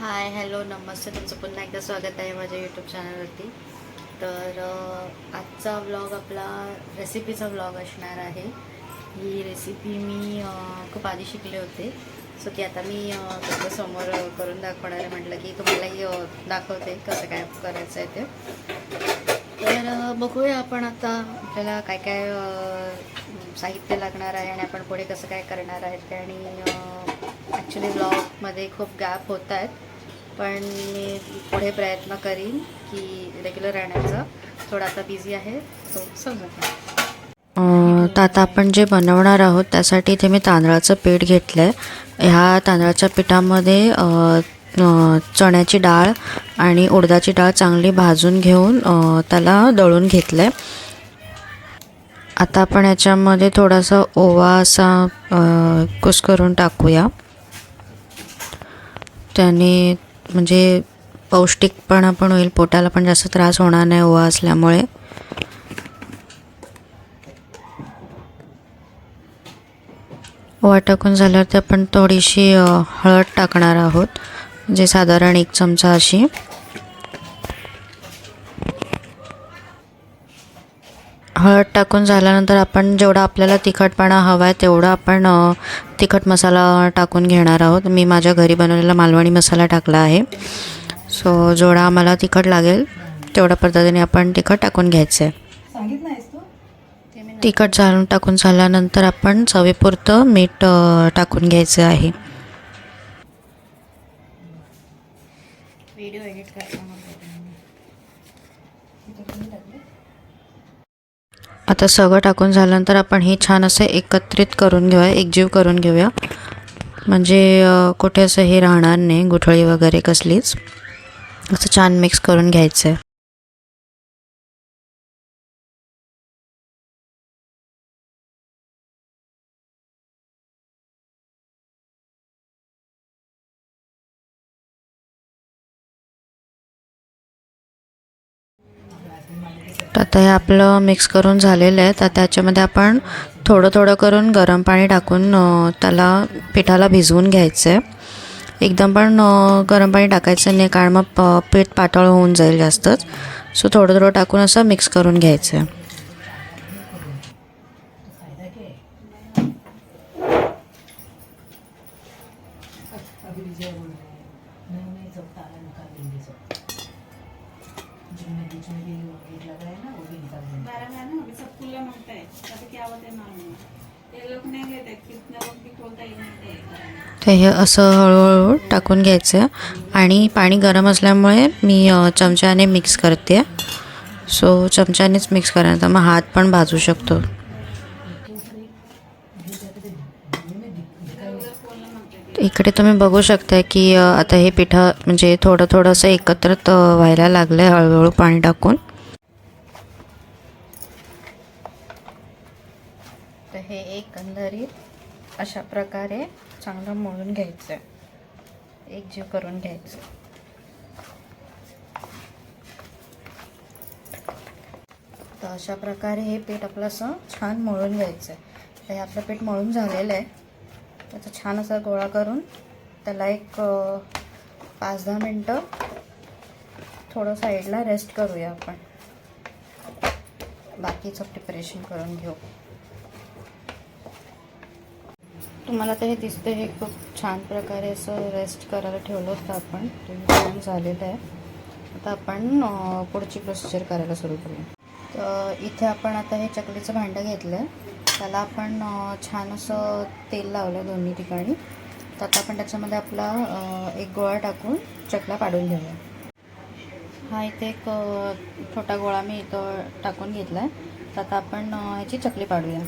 Hi hello नमस्ते. तुमचं पुन्हा एकदा स्वागत आहे माझ्या यूट्यूब चॅनलवरती तर आजचा व्लॉग आपला रेसिपीचा व्लॉग असणार आहे. ही रेसिपी मी खूप आधी शिकले होते. सो ती आता मी समोर करून दाखवणार आहे. म्हटलं की तुम्हालाही दाखवते कसं काय करायचं आहे ते. तर बघूया आपण आता आपल्याला काय काय साहित्य लागणार आहे आणि आपण पुढे कसं काय करणार आहे ते आणि ॲक्च्युली ब्लॉगमध्ये खूप गॅप होत आहेत. पण मी पुढे प्रयत्न करीन की रेग्युलर राहण्याचा. थोडा आता बिझी आहे तो समजत तर आता आपण जे बनवणार आहोत त्यासाठी इथे मी तांदळाचं पीठ घेतलं आहे ह्या तांदळाच्या पिठामध्ये चण्याची डाळ आणि उडदाची डाळ चांगली भाजून घेऊन त्याला दळून घेतलं आहे आता आपण याच्यामध्ये थोडासा ओवा असा कुस करून टाकूया. त्याने म्हणजे पौष्टिकपणा पण होईल पोटाला पण जास्त त्रास होणार नाही ओवा असल्यामुळे. ओवा टाकून झाल्यावरती आपण थोडीशी हळद टाकणार आहोत म्हणजे साधारण एक चमचा अशी. हळद टाकून झाल्यानंतर आपण जेवढा आपल्याला तिखटपणा हवा आहे तेवढा आपण तिखट मसाला टाकून घेणार आहोत. मी माझ्या घरी बनवलेला मालवणी मसाला टाकला आहे. सो जेवढा आम्हाला तिखट लागेल तेवढ्या पद्धतीने आपण तिखट टाकून घ्यायचं. आहे तिखट झालून टाकून झाल्यानंतर आपण चवीपुरतं मीठ टाकून घ्यायचं आहे. व्हिडिओ एडिट आता सगळं टाकून झाल्यानंतर आपण हे छान असं एकत्रित करून घेऊया एकजीव करून घेऊया. म्हणजे कुठे असं हे राहणार नाही गुठळी वगैरे कसलीच. असं छान मिक्स करून घ्यायचं आहे तर आता हे आपलं मिक्स करून झालेलं आहे. तर त्याच्यामध्ये आपण थोडं थोडं करून गरम पाणी टाकून त्याला पिठाला भिजवून घ्यायचं आहे एकदम पण गरम पाणी टाकायचं नाही कारण मग पीठ पातळ होऊन जाईल जास्तच. सो थोडं थोडं टाकून असं मिक्स करून घ्यायचं आहे बारह है ना अभी सब खुला मांगता है तभी क्या होता है मालूम नहीं। ये लोग नहीं लेते कितने लोग भी खोलता ही नहीं थे तर हे असं हळूहळू टाकून घ्यायचं आहे आणि पाणी गरम असल्यामुळे मी अ, चमच्याने मिक्स करते. सो चमच्यानेच मिक्स करायचं मग हात पण भाजू शकतो. इकडे तुम्ही बघू शकता की आता हे पिठं म्हणजे थोडं थोडंसं एकत्रित व्हायला लागलं आहे हळूहळू पाणी टाकून. तर हे एकंदरीत अशा प्रकारे चांगलं मळून घ्यायचं आहे एक करून घ्यायचं तर अशा प्रकारे हे पीठ आपलं असं छान मळून घ्यायचं आहे तर हे आपलं पीठ मळून झालेलं आहे. त्याचा छान असा गोळा करून त्याला एक पाच दहा मिनटं थोडं साईडला रेस्ट करूया आपण. बाकीचं प्रिपरेशन करून घेऊ. तुम्हाला तर हे दिसतं हे खूप छान प्रकारे असं रेस्ट करायला ठेवलं होतं आपण. ते छान झालेलं आहे. आता आपण पुढची प्रोसिजर करायला सुरू करूया. तर इथे आपण आता हे चकलीचं भांडं घेतलं आहे त्याला आपण छान असं तेल लावलं दोन्ही ठिकाणी. तर आता आपण त्याच्यामध्ये आपला एक गोळा टाकून चकला पाडून घेऊया. हा इथे एक छोटा गोळा मी इथं टाकून घेतला आहे तर आता आपण ह्याची चकली पाडूया.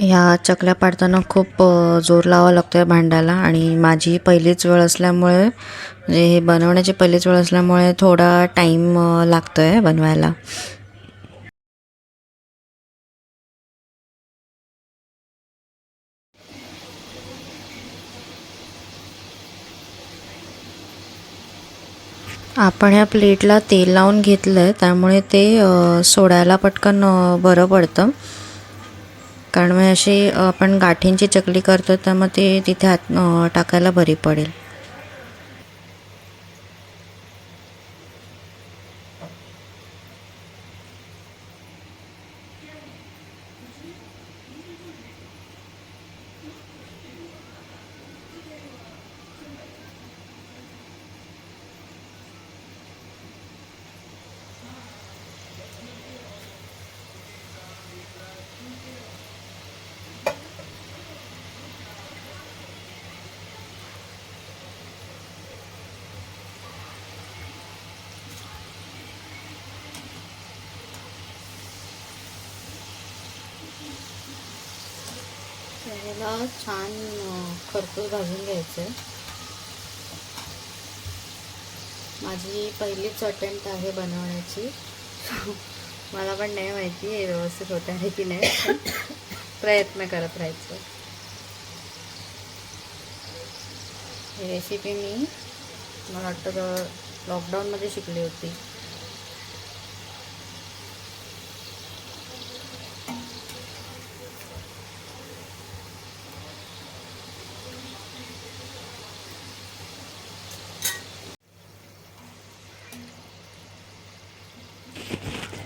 ह्या चकल्या पाडताना खूप जोर लावा लागतो आहे भांड्याला आणि माझी पहिलीच वेळ असल्यामुळे म्हणजे हे बनवण्याची पहिलीच वेळ असल्यामुळे थोडा टाईम लागतो आहे बनवायला. आपण ह्या प्लेटला तेल लावून घेतलं आहे त्यामुळे ते सोडायला पटकन बरं पडतं. कारण मग अशी आपण गाठींची चकली करतो तर मग ते तिथे हात टाकायला बरी पडेल. याला छान खरतूर खरपूस भाजून घ्यायचं आहे माझी पहिलीच अटेम्प्ट आहे बनवण्याची. मला पण नाही माहिती हे व्यवस्थित होत आहे की नाही. प्रयत्न करत राहायचं. ही रेसिपी मी मला वाटतं लॉकडाऊनमध्ये शिकली होती.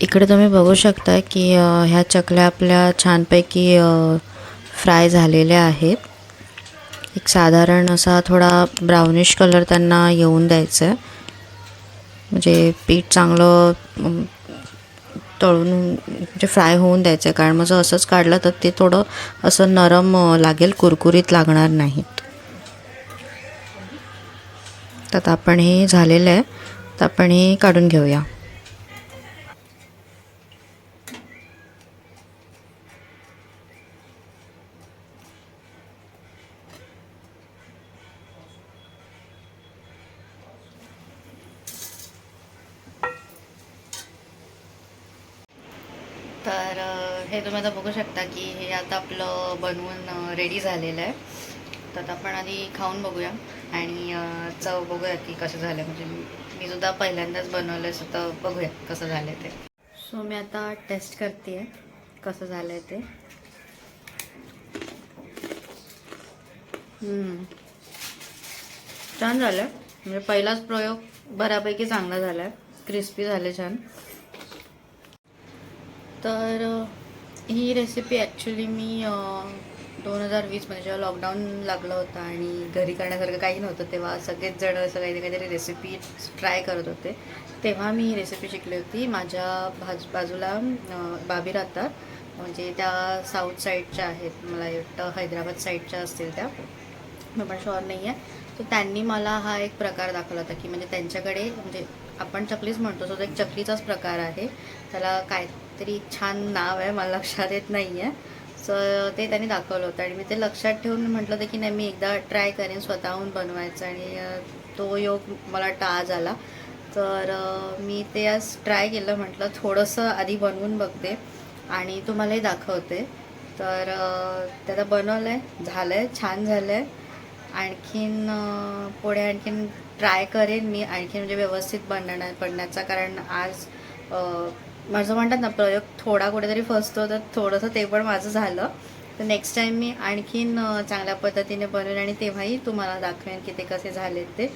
इकडे तुम्ही बघू शकता की ह्या चकल्या आपल्या छानपैकी फ्राय झालेल्या आहेत. एक साधारण असा थोडा ब्राउनिश कलर त्यांना येऊन द्यायचा आहे म्हणजे पीठ चांगलं तळून म्हणजे फ्राय होऊन द्यायचं आहे कारण मग जर असंच काढलं तर ते थोडं असं नरम लागेल कुरकुरीत लागणार नाहीत. तर आता आपण हे झालेलं आहे. तर आपण हे काढून घेऊया तर अ, हे तुम्ही आता बघू शकता की हे आता आपलं बनवून रेडी झालेलं आहे. तर आता आपण आधी खाऊन बघूया आणि चव बघूया की कसं झालं. म्हणजे मी सुद्धा पहिल्यांदाच बनवलं आहे तर बघूया कसं झालं ते. सो मी आता टेस्ट करते आहे कसं झालं आहे ते छान झालं म्हणजे पहिलाच प्रयोग बऱ्यापैकी चांगला झाला आहे क्रिस्पी झाले छान. तर ही रेसिपी ॲक्च्युली मी दोन हजार वीसमध्ये जेव्हा लॉकडाऊन लागलं होतं आणि घरी करण्यासारखं काही नव्हतं तेव्हा सगळेच जण असं काहीतरी काहीतरी रेसिपी ट्राय करत होते. तेव्हा मी ही रेसिपी शिकली होती माझ्या भाज बाजूला बाबी राहतात म्हणजे त्या साऊथ साईडच्या आहेत मला वाटतं हैदराबाद साईडच्या असतील त्या. मी पण शुअर नाही आहे तर त्यांनी मला हा एक प्रकार दाखवला होता की म्हणजे त्यांच्याकडे म्हणजे आपण चकलीच म्हणतो तो एक चकलीचाच प्रकार आहे. त्याला काय काहीतरी छान नाव आहे मला लक्षात येत नाही आहे सो ते त्यांनी दाखवलं होतं आणि मी ते लक्षात ठेवून म्हटलं होतं की नाही मी एकदा ट्राय करेन स्वतःहून बनवायचं आणि तो योग मला टाज आला तर मी ते आज ट्राय केलं म्हटलं थोडंसं आधी बनवून बघते आणि तुम्हालाही दाखवते. तर अ, बनवलं आहे झालं आहे छान झालं आहे आणखीन पुढे आणखीन ट्राय करेन मी आणखीन म्हणजे व्यवस्थित बनण्या बनण्याचा कारण आज माझं म्हणतात ना प्रयोग थोडा कुठेतरी फसतो तर थोडंसं ते पण माझं झालं. तर नेक्स्ट टाईम मी आणखीन चांगल्या पद्धतीने बनवेन आणि तेव्हाही तुम्हाला दाखवेन की ते कसे झालेत ते.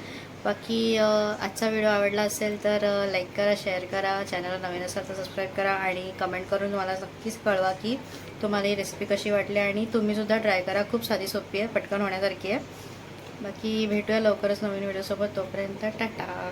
बाकी आजचा व्हिडिओ आवडला असेल तर लाईक करा शेअर करा चॅनलला नवीन असाल तर सबस्क्राईब करा आणि कमेंट करून मला नक्कीच कळवा की तुम्हाला ही रेसिपी कशी वाटली आणि तुम्हीसुद्धा ट्राय करा. खूप साधी सोपी आहे पटकन होण्यासारखी आहे. बाकी भेटूया लवकरच नवीन व्हिडिओसोबत तोपर्यंत टाटा!